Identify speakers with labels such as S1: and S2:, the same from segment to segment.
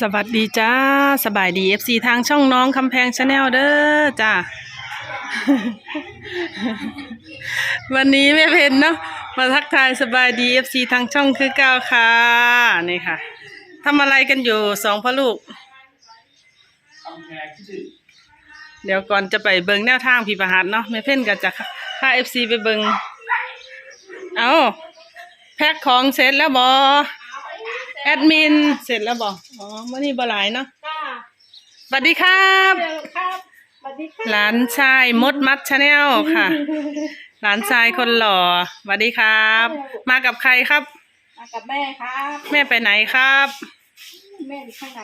S1: สวัสดีจ้า สบายดี FC ทางช่องน้องคำแพงชาแนลเด้อจ้า วันนี้แม่เพนเนาะมาทักทายสบายดี FC ทางช่องคือเก้าค่ะนี่ค่ะทำอะไรกันอยู่สองพ่อลูก เดี๋ยวก่อนจะไปเบิงแนวทางพี่ประหัสเนาะแม่เพ่นก็จะค่า FC ไปเบิงเอาแพ็คของเสร็จแล้วบอ แอดมินเสร็จแล้วบออ๋อเมื่อนี้บอหลายเนาะ
S2: ค่ะ
S1: สวัสดีครับ
S2: เจอครับสวัสดีค่ะ
S1: หลานชายมดมัดชาแนลค่ะ หลานชายคนหล่อสวัสดีครับ มากับใครครับ
S2: มากับแม่ครับ
S1: แม่ไปไหนครับ
S2: แม่อยู่ข้างใน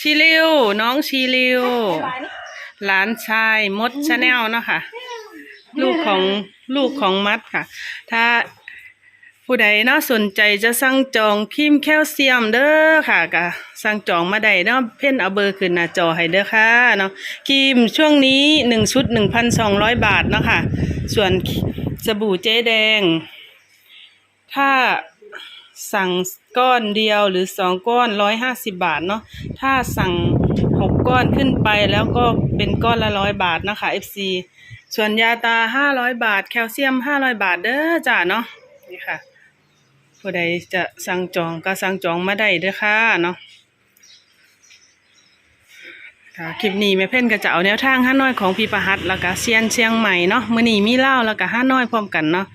S1: ชีริวน้องชีริว
S2: บ๊ายบายนี่
S1: หลานชายมดชาแนลเนาะค่ะ ลูกของลูกของมัดค่ะ ถ้า ผู้ใดเนาะสนใจจะสั่งจองพิมพ์แคลเซียมเด้อค่ะก็สั่งจองมาได้เนาะเพ่นเอาเบอร์ขึ้นหน้าจอให้เด้อค่ะเนาะครีมช่วงนี้หนึ่งชุดหนึ่งพันสองร้อยบาทเนาะค่ะ ส่วนสบู่เจ๊แดง ถ้าสั่งก้อนเดียวหรือสองก้อนร้อยห้าสิบบาทเนาะถ้าสั่งหกก้อนขึ้นไปแล้วก็เป็นก้อนละร้อยบาทนะคะ FC ส่วนยาตาห้าร้อยบาท แคลเซียมห้าร้อยบาทเด้อจ้าเนาะนี่ค่ะ ผู้ใดจะสั่งจองก็สั่งจองมาได้เด้อค่ะเนาะค่ะคลิปนี้แม่เพ่นก็จะเอาแนวทางห้าน้อยของพี่ประหัตแล้วก็เซียนเชียงใหม่เนาะมื้อนี้มีเล่าวแล้วก็ห้าน้อยพร้อมกันเนาะ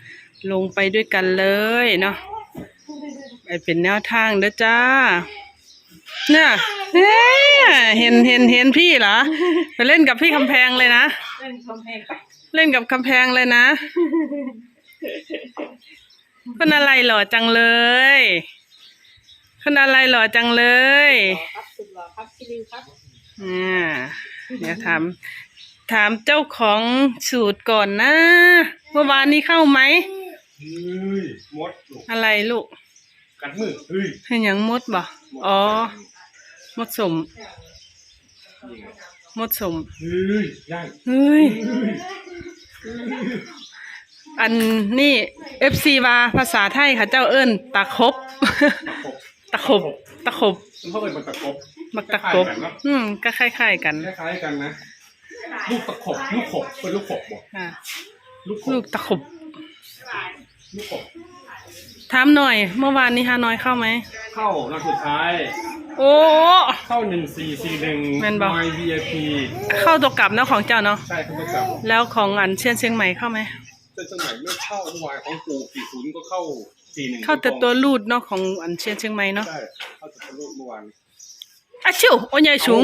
S1: ลงไปด้วยกันเลยเนาะไปเป็นแนวทางเด้อจ้าเนี่ยเฮ้ยเห็นเห็นเห็นพี่เหรอไปเล่นกับพี่คำแพงเลยนะ
S2: เล่นคอมเพลงไป
S1: เล่นกับคำแพงเลยนะ คนอะไรหล่อจังเลยคนอะไรหล่อจังเลย
S2: ครับสุดหล่อครับพี่ริวครับ
S1: อ่าเดี๋ยวถามถามเจ้าของสูตรก่อนนะเมื่อวานนี้เข้าไหม
S3: เฮ้ยมดลูก
S1: อะไรลูก
S3: กัดมือเฮ้ย
S1: เห็นหยังมดบ่อ๋อมดสมมดสม
S3: เฮ้ยย่าง
S1: เฮ้ยอันนี่ เอฟซีว่าภาษาไทยค่ะเจ้าเอิ้นตะคบ ตะขบตะขบ
S3: มันเข้าไปมันตะครบ
S1: มักตะคบอืมก็คล้ายๆกัน
S3: คล้ายๆกันนะ ลูกตะขบลูกขบเป็นลูกขบบ่
S1: อ่า
S3: ลูกข
S1: ลู
S3: บ
S1: กตะขบ
S3: ลูกขบ
S1: ถามหน่อย เมื่อวานนี้ฮานอยเข้าไหม
S3: เข้านัดสุดท้าย
S1: โอ้
S3: เข้าหนึ่งสี่สี่หนึ่ง
S1: แม่นบ่
S3: นอย VIP
S1: เข้าตัวกลับเนาะของเจ้าเนาะ
S3: ใช่เขาประจับ
S1: แล้วของอันเชียนเชียงใหม่เข้าไหม
S3: เส้นสมัยไม่เข้าเมื่อวานของปู่สี่ศูนย์ก็เข้าสี่หนึ่ง
S1: เข้าแต่ตัวรูดเนาะของอันเชียนเชียงใหม่เนาะ
S3: ใช่เข้าแต่ตัวลูกเมื่อวาน
S1: อะชิวโอ้ยใหญ่สูง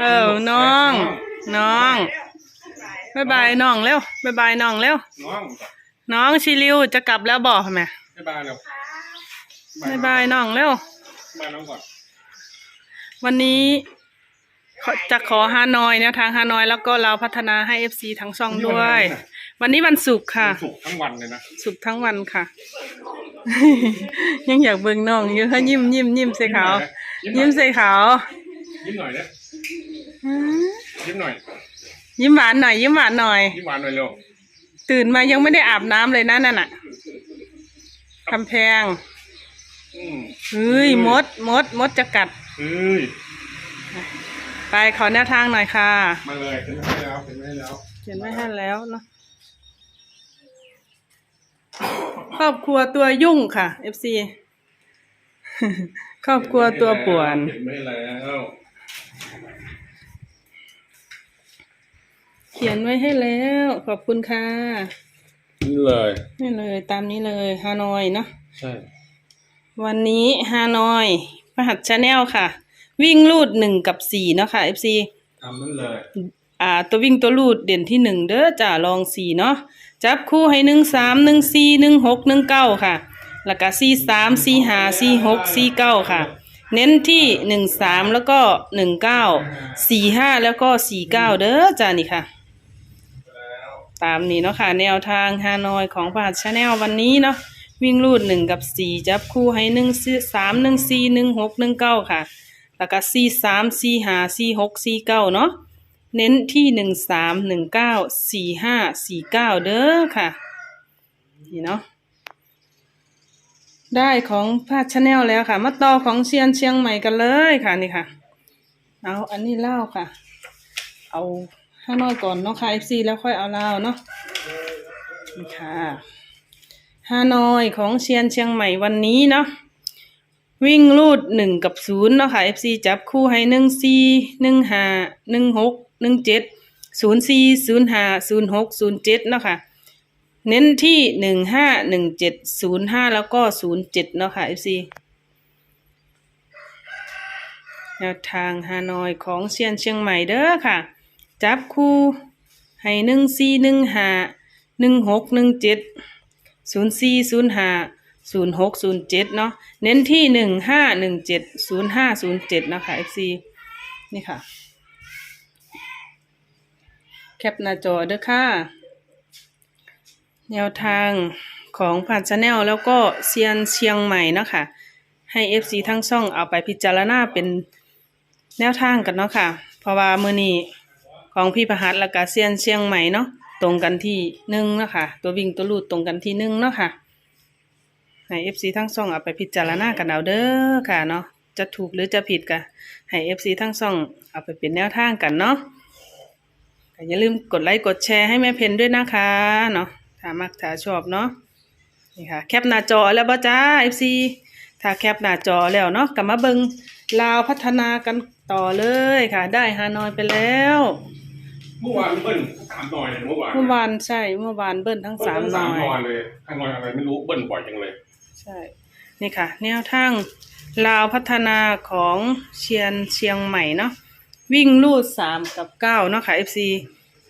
S1: เออน้อง น้องบายบายน้องเร็วบายบายน้องเร็ว
S3: น้อง
S1: น้องชิริวจะกลับแล้วบอกทำไม
S3: ให้บายเร็ว
S1: บายบายน้องเร็ว
S3: บายน้องก่อน
S1: วันนี้ขอ จะขอฮานอยแนวทางฮานอยแล้วก็เราพัฒนาให้เอฟซีทั้งช่องด้วย วันนี้วันศุกร์ค่ะ
S3: สุกร์ทั้งวันเลยนะ
S1: ศุกร์ทั้งวันค่ะ ยังอยากเบิ่งน้องอยู่ค่ะยิ้มยิ้มยิ้มใส่ขาวยิ้มใส่ขาว
S3: ยิ้มหน่อยนะ
S1: อืม
S3: ยิ้มหน่อย
S1: ยิ้มหวานหน่อย ยิ้มหวานหน่อย
S3: ยิ้มหวานหน่อยเร็ว
S1: ตื่นมายังไม่ได้อาบน้ำเลยนะนั่นน่ะคำแพง
S3: อืม
S1: เฮ้ยมดมดมดจะกัด
S3: เฮ้ย
S1: ไปขอแนวทางหน่อยค่ะ
S3: มาเลยเห็นไม่ให้แล้วเห็นไม่ให้แล้ว
S1: เขียนไว้ให้แล้วเนาะครอบครัวตัวยุ่งค่ะ FC ครอบครัวตัวป่วน
S3: เห็นไม่ให้แล้ว
S1: เขียนไว้ให้แล้ว ขอบคุณค่ะ
S3: นี่เลย
S1: นี่เลยตามนี้เลยฮานอยเนาะ
S3: ใช่
S1: วันนี้ฮานอยพหัสชาแนลค่ะ วิ่งลูดหนึ่งกับสี่เนาะค่ะ FC
S3: ทำนั่นเลย
S1: อ่า ตัววิ่งตัวลูดเด่นที่หนึ่งเด้อจ่าลองสี่เนาะจับคู่ให้หนึ่งสามหนึ่งสี่หนึ่งหกหนึ่งเก้าค่ะ แล้วก็สี่สามสี่ห้าสี่หกสี่เก้าค่ะ เน้นที่หนึ่งสามแล้วก็หนึ่งเก้าสี่ห้าแล้วก็สี่เก้าเด้อจ้านี่ค่ะ
S3: แล้ว
S1: ตามนี้เนาะค่ะ แนวทางฮานอยของพหัสชาแนลวันนี้เนาะวิ่งลูดหนึ่งกับสี่จับคู่ให้หนึ่งสามหนึ่งสี่หนึ่งหกหนึ่งเก้าค่ะ แล้วก็สี่สามสี่ห้าสี่หกสี่เก้าเนาะเน้นที่หนึ่งสามหนึ่งเก้าสี่ห้าสี่เก้าเด้อค่ะ นี่เนาะได้ของพาชแนลแล้วค่ะ มาต่อของเชียนเชียงใหม่กันเลยค่ะนี่ค่ะ เอาอันนี้เล่าค่ะ เอาข้างนอกก่อนเนาะค่ะ FC แล้วค่อยเอาเล่าเนาะนี่ค่ะฮานอยของเชียนเชียงใหม่วันนี้เนาะ วิ่งรูดหนึ่งกับศูนย์เนาะค่ะ FC จับคู่ให้หนึ่งสี่หนึ่งห้าหนึ่งหกหนึ่งเจ็ดศูนย์สี่ศูนย์ห้าศูนย์หกศูนย์เจ็ดเนาะค่ะ เน้นที่หนึ่งห้าหนึ่งเจ็ดศูนย์ห้าแล้วก็ศูนย์เจ็ดเนาะค่ะ FC แนวทางฮานอยของเชียนเชียงใหม่เด้อค่ะ จับคู่ให้หนึ่งสี่หนึ่งห้าหนึ่งหกหนึ่งเจ็ดศูนย์สี่ศูนย์ห้า ศูนย์หกศูนย์เจ็ดเนาะเน้นที่หนึ่งห้าหนึ่งเจ็ดศูนย์ห้าศูนย์เจ็ดนะคะ FC นี่ค่ะ แคปหน้าจอเด้อค่ะ แนวทางของผ่านชาแนลแล้วก็เซียนเชียงใหม่เนาะค่ะ ให้ FC ทั้งช่องเอาไปพิจารณาเป็นแนวทางกันเนาะค่ะ เพราะว่ามื้อนี้ของพี่ประหัสและกาเซียนเชียงใหม่เนาะตรงกันที่หนึ่งเนาะค่ะ ตัววิ่งตัวลูดตรงกันที่หนึ่งเนาะค่ะ ให้ FC ทั้งช่องเอาไปพิจารณากันเอาเด้อค่ะเนาะจะถูกหรือจะผิดก็ให้ FC ทั้งช่องเอาไปเป็นแนวทางกันเนาะก็อย่าลืมกดไลค์กดแชร์ให้แม่เพนด้วยนะคะเนาะถ้ามักถ้าชอบเนาะนี่ค่ะแคปหน้าจอแล้วบ่จ้า FC ถ้าแคปหน้าจอแล้วเนาะกลับมาเบิงลาวพัฒนากันต่อเลยค่ะ ได้ฮานอยไปแล้ว
S3: เมื่อวานเบิ้ลสามหน่อยเลยเมื่อวาน
S1: เมื่อวานใช่เมื่อวานเบิ้ลทั้งสามหน่อย
S3: หน่อยเลยข้างหน่อยอะไรไม่รู้เบิ้ลบ่อยจังเลย
S1: ใช่ นี่ค่ะ แนวทางลาวพัฒนาของเชียนเชียงใหม่เนาะวิ่งลูดสามกับเก้าเนาะค่ะ FC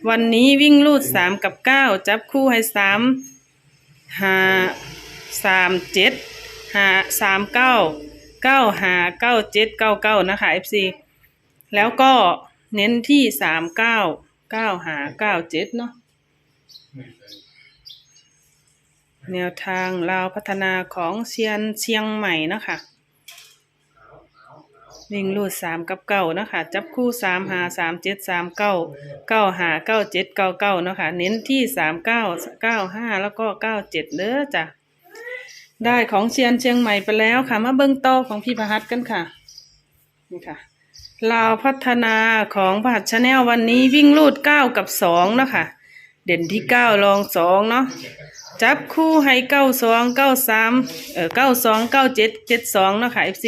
S1: วันนี้วิ่งลูดสามกับเก้าจับคู่ให้สามห้าสามเจ็ดห้าสามเก้าเก้าห้าเก้าเจ็ดเก้าเก้านะคะ FC แล้วก็เน้นที่สามเก้าเก้าห้าเก้าเจ็ดเนาะ แนวทางลาวพัฒนาของเชียนเชียงใหม่นะคะวิ่งรูดสามกับเก้านะคะจับคู่สามหาสามเจ็ดสามเก้าเก้าหาเก้าเจ็ดเก้าเก้านะคะเน้นที่สามเก้าเก้าห้าแล้วก็เก้าเจ็ดเด้อจ้ะได้ของเชียนเชียงใหม่ไปแล้วค่ะ มาเบิ้งโตของพี่ประหัตกันค่ะนี่ค่ะลาวพัฒนาของประหัตชาแนลวันนี้วิ่งรูดเก้ากับสองนะคะ เด่นที่เก้ารองสองเนาะจับคู่ให้เก้าสองเก้าสามเออเก้าสองเก้าเจ็ดเจ็ดสองเนาะค่ะ FC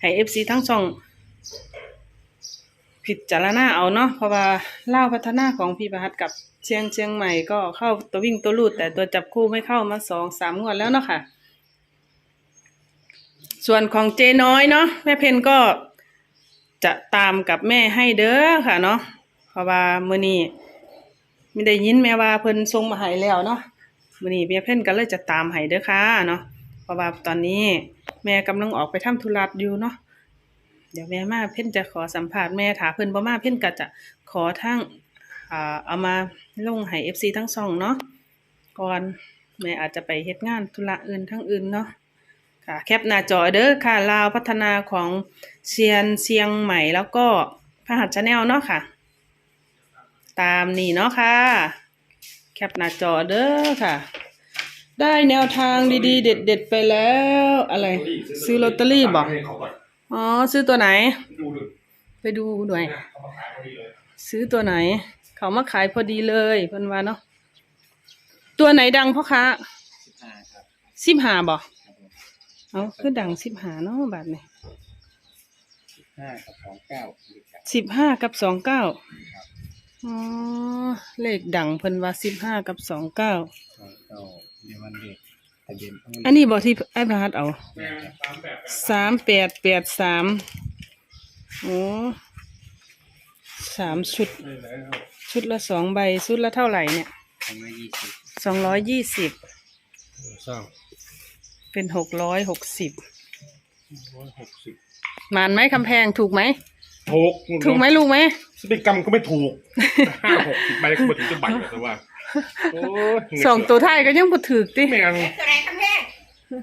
S1: ให้ FC ทั้งสอง ผิดจารณาเอาเนาะเพราะว่าเล่าพัฒนาของพี่ประหัตกับเชียงเชียงใหม่ก็เข้าตัววิ่งตัวลูด แต่ตัวจับคู่ไม่เข้ามาสองสามงวดแล้วเนาะค่ะ ส่วนของเจน้อยเนาะแม่เพนก็จะตามกับแม่ให้เด้อค่ะเนาะเพราะว่ามือนี้ ไม่ได้ยินแม่ว่าเพิ่นส่งมาให้แล้วเนาะมื้อนี้แม่เพ่นก็เลยจะตามให้เด้อค่ะเนาะเพราะว่าตอนนี้แม่กำลังออกไปทำธุระอยู่เนาะเดี๋ยวแม่มาเพ่นจะขอสัมภาษณ์แม่ถ้าเพิ่นบ่มาเพ่นก็จะขอทั้งอ่าเอามาลงให้ FC ทั้งสองเนาะก่อนแม่อาจจะไปเฮ็ดงานธุระอื่นทั้งอื่นเนาะค่ะแคปหน้าจอเด้อค่ะลาวพัฒนาของเชียนเชียงใหม่แล้วก็พหัสชาแนลเนาะค่ะ ตามนี่เนาะค่ะ แคปหน้าจอเด้อค่ะ ได้แนวทางดีๆ เด็ด ๆ ไปแล้ว อะไร ซื้อลอตเตอรี่บอก
S3: ให้เขาก่อน
S1: อ๋อ ซื้อตัวไหน
S3: ดูดู
S1: ไปดูหน่อย
S3: เขามาขายพอดีเลย
S1: ซื้อตัวไหน เขามาขายพอดีเลยเพิ่นว่าเนาะตัวไหนดังพ่อค้าสิบห้าบ่เอาคือดังสิบห้าเนาะบาทนี่
S3: ห้ากับสองเก้า
S1: สิบห้ากับสองเก้า อ๋อเลขดังเพิ่นว่าสิบห้ากับสองเก้า
S4: สองเก้าเดี๋ยววันเด็กทะเบียนต้อง
S1: อันนี้บอกที่ไอ้พาดเอา
S3: แม่สามแบบ
S1: สามแปดแปดสามโอ้สามชุด
S3: ได้แล้ว
S1: ชุดละสองใบ ชุดละเท่าไหร่เนี่ย
S4: ทำมายี่สิบ
S1: สองร้อยยี่สิบ
S3: สร้าง
S1: เป็นหกร้อยหกสิบ
S3: ร้อยหกสิบ
S1: มานไหมคำแพงถูกไหม
S3: ถูก
S1: ถูกไหมลูกไหม
S3: สติกรรมก็ไม่ถูกห้าหกสิบใบก็มาถึงจะใบแต่ว่าโอ้ย
S1: สองตัวท้ายก็ยังบ่ถือติ
S3: แม่ง
S2: ตัวไหนคะแม่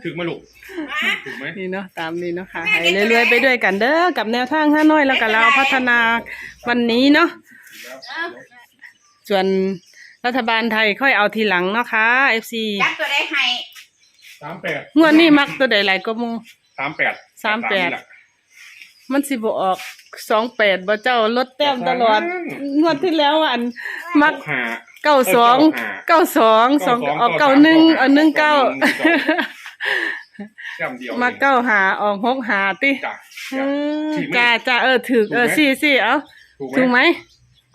S3: ถึงไหมลูกถึงไหม
S1: นี่เนาะตามนี้เนาะค่ะให้เรื่อยๆไปด้วยกันเด้อกับแนวทางห้าน้อยแล้วก็เราวพัฒนาวันนี้เนาะส่วนรัฐบาลไทยค่อยเอาทีหลังเนาะค่ะ FC
S2: จับตัวไหนให้
S3: สามแปด
S1: งวดนี้มักตัวใดหลายก็มู
S3: สามแปด
S1: สามแปด
S3: นี่หละ
S1: มันสิบ่ออกสองแปดบ่เจ้าลดแต้มตลอด งวดที่แล้วอันมัก
S3: หา
S1: เก้าสองเก้าสองสองออกเก้าหนึ่งเอาหนึ่งเก้า
S3: แต้มเดียว
S1: มาเก้าหาออกหกหาติ
S3: จ้ะ
S1: เออ
S3: ถูกไหม
S1: จ้าจ้าเออถูก
S3: ถูกไหม
S1: เออสี่สี่เอ้า
S3: ถูก
S1: ถูก
S3: ไห
S1: ไห
S3: ม
S1: ม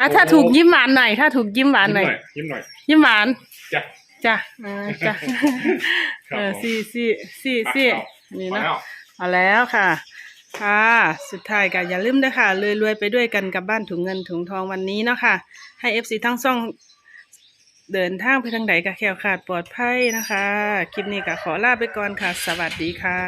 S1: อะถ้า
S3: โอ้
S1: ถูกยิ้มหวานหน่อยถ้าถูกยิ้มหวาน
S3: ยิ้ม
S1: ห
S3: ห
S1: น่
S3: น่
S1: อ
S3: อยยยิ้มหน่อย
S1: ยิ้มหวาน
S3: จ้ะ
S1: จ้ะเออจ้ะ
S3: ครับ
S1: เออ
S3: ผม
S1: สี่สี่สี่สี่นี่
S3: มา
S1: เนาะ
S3: แล้ว
S1: เอาแล้วค่ะ ค่ะ สุดท้ายก็อย่าลืมด้วยค่ะรวยรวยๆไปด้วยกันกับบ้านถุงเงินถุงทองวันนี้เนาะค่ะ ให้เอฟซีทั้งซ่องเดินทางไปทางใดก็แคล้วขาดปลอดภัยนะคะ คลิปนี้ก็ขอลาไปก่อนค่ะ สวัสดีค่ะ